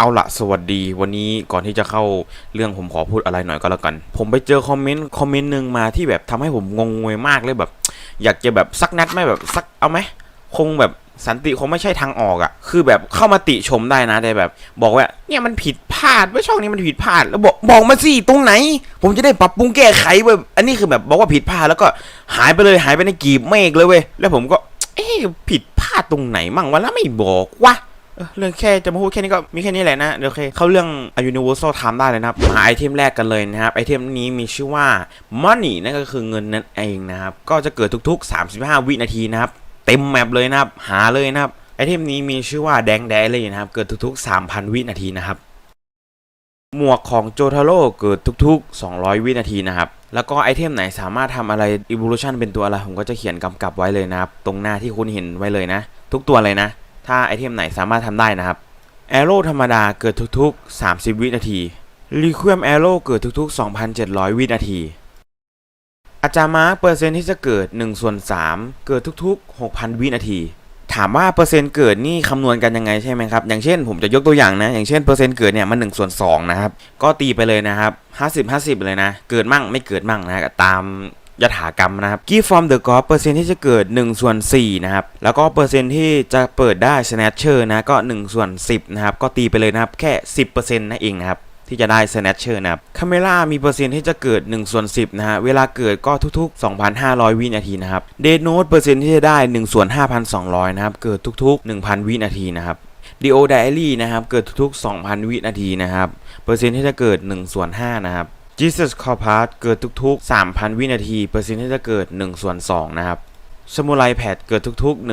เอาละสวัสดีวันนี้ก่อนที่จะเข้าเรื่องผมขอพูดอะไรหน่อยก็แล้วกัน ผมไปเจอคอมเมนต์คอมเมนต์หนึ่งมาที่แบบทำให้ผมงงงวยมากเลยแบบ อยากจะแบบสักนัดไหมแบบสักเอาไหมคงแบบสันติคงไม่ใช่ทางออกอะ่ะ คือแบบเข้ามาติชมได้นะแต่แบบ บอกว่าเนี่ยมันผิดพลาดว่าช่องนี้มันผิดพลาด แล้วบอกบอกมาสิตรงไหน ผมจะได้ปรับปรุงแก้ไขแบบอันนี้คือแบบบอกว่าผิดพลาดแล้วก็หายไปเลยหายไปในกีบเมฆเลยเว้ยแล้วผมก็ เอ๊ผิดพลาดตรงไหนมั่งวะแล้วไม่บอกวะ เรื่องแค่จะมาพูดแค่นี้ก็มีแค่นี้แหละนะเดี๋ยวโอเคเข้าเรื่อง Universal Time ได้เลยนะครับมาไอเทมแรกกันเลยนะครับไอเทมนี้มีชื่อว่า Money นั่นก็คือเงินนั่นเองนะครับก็จะเกิดทุก ๆ 35 วินาทีนะครับเต็มแมปเลยนะครับหาเลยนะครับไอเทมนี้มีชื่อว่าแดงแดเลยนะครับเกิดทุกๆ 3,000 วินาทีนะครับหมวกของโจทาโร่เกิดทุกๆ 200 วินาทีนะครับแล้วก็ไอเทมไหนสามารถทำอะไร evolution เป็นตัวอะไร ผมก็จะเขียนกำกับไว้เลยนะครับ ตรงหน้าที่คุณเห็นไว้เลยนะ ทุกตัวเลยนะ ถ้าไอเทมไหนสามารถทำได้นะครับแอโร่ธรรมดาเกิดทุกๆ 30 วินาทีรีค u มแอโร่เกิดทุกๆ 2,700 วินาที อาจามาร์เปอร์เซ็นต์ที่จะเกิด1ส่วน3 เกิดทุกๆ 6,000 วินาที ถามว่าเปอร์เซ็นต์เกิดนี่คำนวณกันยังไงใช่ไหมครับ อย่างเช่นผมจะยกตัวอย่างนะ อย่างเช่นเปอร์เซ็นต์เกิดเนี่ยมัน1ส่วน2นะครับ ก็ตีไปเลยนะครับ 50 50 เลยนะ เกิดมั่งไม่เกิดมั่งนะตาม ยถากรรมนะครับ Give from the god เปอร์เซ็นต์ที่จะเกิด 1 ส่วน 4 นะครับ แล้วก็เปอร์เซ็นต์ที่จะเปิดได้ snatcher นะ ก็ 1 ส่วน 10 นะครับ ก็ตีไปเลยนะครับ แค่ 10%นั่นเองนะครับ ที่จะได้ snatcher นะครับ Camera มีเปอร์เซ็นต์ที่จะเกิด 1 ส่วน 10 นะฮะ เวลาเกิดก็ทุกๆ 2,500 วินาทีนะครับ Dead Note เปอร์เซ็นต์ที่จะได้ 1 ส่วน 5,200 นะครับ เกิดทุกๆ 1,000 วินาทีนะครับ Dio Diary นะครับ เกิดทุกๆ 2,000 วินาทีนะครับ เปอร์เซ็นต์ที่จะเกิด 1 ส่วน 5 นะครับ Jesus Corpus เกิดทุกๆ 3,000 วินาที เปอร์เซ็นต์ที่จะเกิด 1 ส่วน 2 นะครับ Samurai Pad เกิดทุกๆ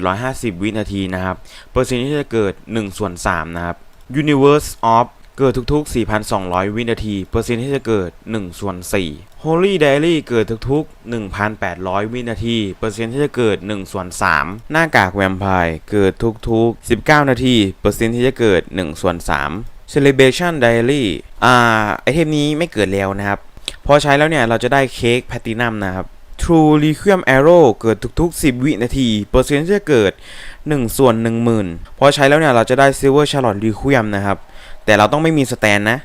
1,750 วินาทีนะครับ เปอร์เซ็นต์ที่จะเกิด 1 ส่วน 3 นะครับ Universe of เกิดทุกๆ 4,200 วินาที เปอร์เซ็นต์ที่จะเกิด 1 ส่วน 4 Holy Diary เกิดทุกๆ 1,800 วินาที เปอร์เซ็นต์ที่จะเกิด 1 ส่วน 3 หน้ากากแวมไพร์เกิดทุกๆ 19 นาที เปอร์เซ็นต์ที่จะเกิด 1 ส่วน 3 Celebration Diary อ่าไอเทมนี้ไม่เกิดแล้วนะครับ พอใช้แล้วเนี่ยเราจะได้เค้กแพลตินัมนะครับ True Requiem Arrow เกิดทุก ๆ 10 วินาที เปอร์เซ็นต์ที่จะเกิด 1 ส่วน 10,000 พอใช้แล้วเนี่ยเราจะได้ Silver Charlotte Requiem นะครับ แต่เราต้องไม่มีสแตนนะ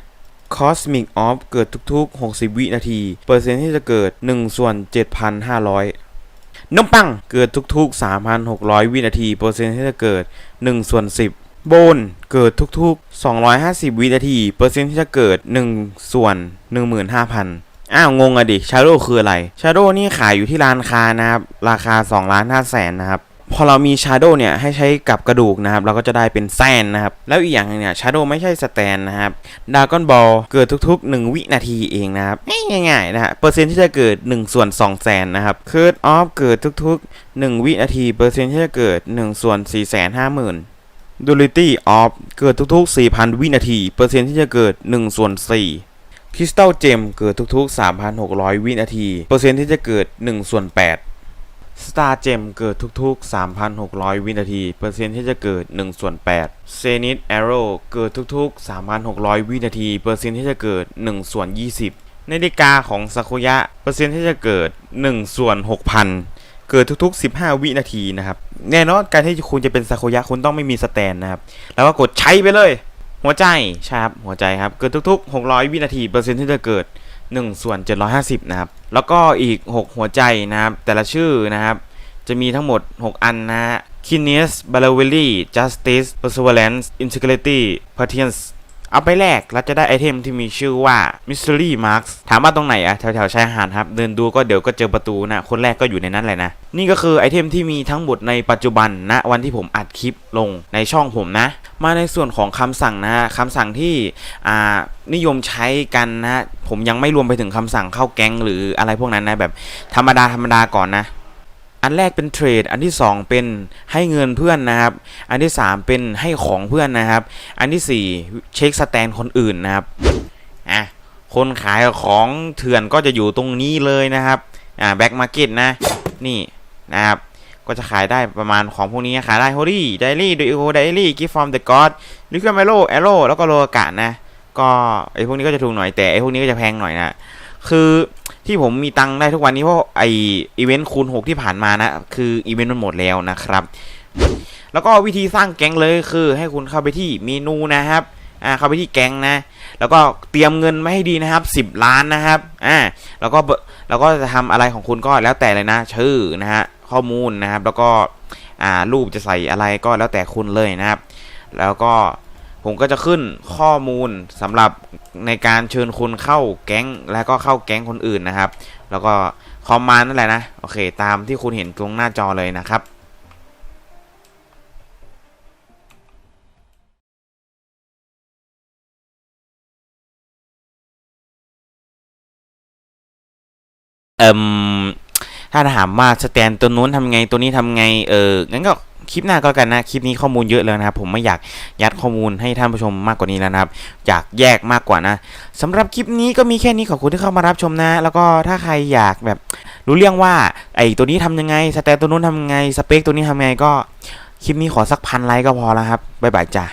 Cosmic Orb เกิดทุก ๆ 60 วินาที เปอร์เซ็นต์ที่จะเกิด 1 ส่วน 7,500นมปังเกิดทุก ๆ 3,600 วินาที เปอร์เซ็นต์ที่จะเกิด 1 ส่วน 10 โบนเกิดทุกๆ 250 วินาที เปอร์เซ็นต์ที่จะเกิด 1 ส่วน 15,000 อ้าว งงอะดิชาโดคืออะไรชาโดนี่ขายอยู่ที่ร้านค้านะครับ ราคา2ล้าน5แสนนะครับ พอเรามีชาโดเนี่ย ให้ใช้กับกระดูกนะครับ เราก็จะได้เป็นแซนนะครับ แล้วอีกอย่างหนึงเนี่ยชาโดไม่ใช่สแตนนะครับดากอนบอลเกิดทุกๆ 1 วินาทีเองนะครับ ง่ายๆนะฮะเปอร์เซ็นต์ที่จะเกิด 1 ส่วน2แสนนะครับเคิร์ดออฟเกิดทุกๆ 1 วินาทีเปอร์เซ็นต์ที่จะเกิด 1 ส่วน4แสนห้าหมื่น Duality of เกิดทุก ๆ 4,000 วินาที เปอร์เซ็นต์ที่จะเกิด1ส่วน4 Crystal Gem เกิดทุก ๆ 3,600 วินาที เปอร์เซ็นต์ที่จะเกิด1ส่วน8 Star Gem เกิดทุก ๆ 3,600 วินาที เปอร์เซ็นต์ที่จะเกิด1ส่วน8 Zenith Arrow เกิดทุก ๆ 3,600 วินาที เปอร์เซ็นต์ที่จะเกิด1ส่วน20 นาฬิกาของซากุยะ เปอร์เซ็นต์ที่จะเกิด1ส่วน6,000 เกิดทุกๆ 15 วินาทีนะครับ แน่นอนการที่คุณจะเป็นซากุยะคุณต้องไม่มีสแตนนะครับ แล้วก็กดใช้ไปเลย หัวใจใช่ครับหัวใจครับ เกิดทุกๆ 600 วินาทีเปอร์เซ็นต์ที่จะเกิด 1 ส่วน 750 นะครับ แล้วก็อีก 6 หัวใจนะครับ แต่ละชื่อนะครับ จะมีทั้งหมด 6 อันนะฮะ k i n e s b a l a v e l y Justice Perseverance Integrity Patience เอาไปแลกแล้วจะได้ไอเทมที่มีชื่อว่า Mystery Marks ถามว่าตรงไหนอะแถวๆชายหาดครับ เดินดูก็เดี๋ยวก็เจอประตูนะ คนแรกก็อยู่ในนั้นแหละนะ นี่ก็คือไอเทมที่มีทั้งหมดในปัจจุบันณวันที่ผมอัดคลิปลงในช่องผมนะ มาในส่วนของคำสั่งนะฮะคำสั่งที่อ่านิยมใช้กันนะ ผมยังไม่รวมไปถึงคำสั่งเข้าแก๊งหรืออะไรพวกนั้นนะแบบธรรมดาธรรมดาก่อนนะ อันแรกเป็นเทรด อันที่ 2 เป็นให้เงินเพื่อนนะครับ อันที่ 3 เป็นให้ของเพื่อนนะครับ อันทีสี่ 4 เช็คสแตนคนอื่นนะครับอะคนขายของเถื่อนก็จะอยู่ตรงนี้เลยนะครับอ่าแบ็กมาร์เก็ตนะนี่นะครับก็จะขายได้ประมาณของพวกนี้ขายได้โฮลี่ไดรี่ดูโอไดรี่กิฟฟอร์มเดอะก็อดลิควิดเมโลแอโร่แล้วก็โลกะนะ ก็ไอพวกนี้ก็จะถูกหน่อยแต่ไอพวกนี้ก็จะแพงหน่อยนะ คือที่ผมมีตังค์ได้ทุกวันนี้เพราะไออีเวนต์คูณ 6 ที่ผ่านมานะ คืออีเวนต์มันหมดแล้วนะครับ แล้วก็วิธีสร้างแก๊งเลยคือให้คุณเข้าไปที่เมนูนะครับอ่าเข้าไปที่แก๊งนะ แล้วก็เตรียมเงินไว้ให้ดีนะครับ 10 ล้านนะครับอ่าแล้วก็แล้วก็จะทำอะไรของคุณก็แล้วแต่เลยนะ ชื่อนะฮะข้อมูลนะครับ แล้วก็อ่ารูปจะใส่อะไรก็แล้วแต่คุณเลยนะครับ แล้วก็ ผมก็จะขึ้นข้อมูลสำหรับในการเชิญคุณเข้าแก๊ง แล้วก็เข้าแก๊งคนอื่นนะครับ แล้วก็คอมมานด์นั่นแหละนะ โอเค ตามที่คุณเห็นตรงหน้าจอเลยนะครับเอ่มถ้าถามว่าสแตนตัวนู้นทำไงตัวนี้ทำไง เอองั้นก็ คลิปหน้าก็แล้วกันนะ คลิปนี้ข้อมูลเยอะแล้วนะครับ ผมไม่อยากยัดข้อมูลให้ท่านผู้ชมมากกว่านี้แล้วนะครับ อยากแยกมากกว่านะสำหรับคลิปนี้ก็มีแค่นี้ขอบคุณที่เข้ามารับชมนะ แล้วก็ถ้าใครอยากแบบรู้เรื่องว่าไอ้ตัวนี้ทำยังไง สแตตตัวนู้นทำยังไง สเปคตัวนี้ทำยังไงก็คลิปนี้ขอสักพันไลค์ก็พอแล้วครับบ๊ายบายจ้า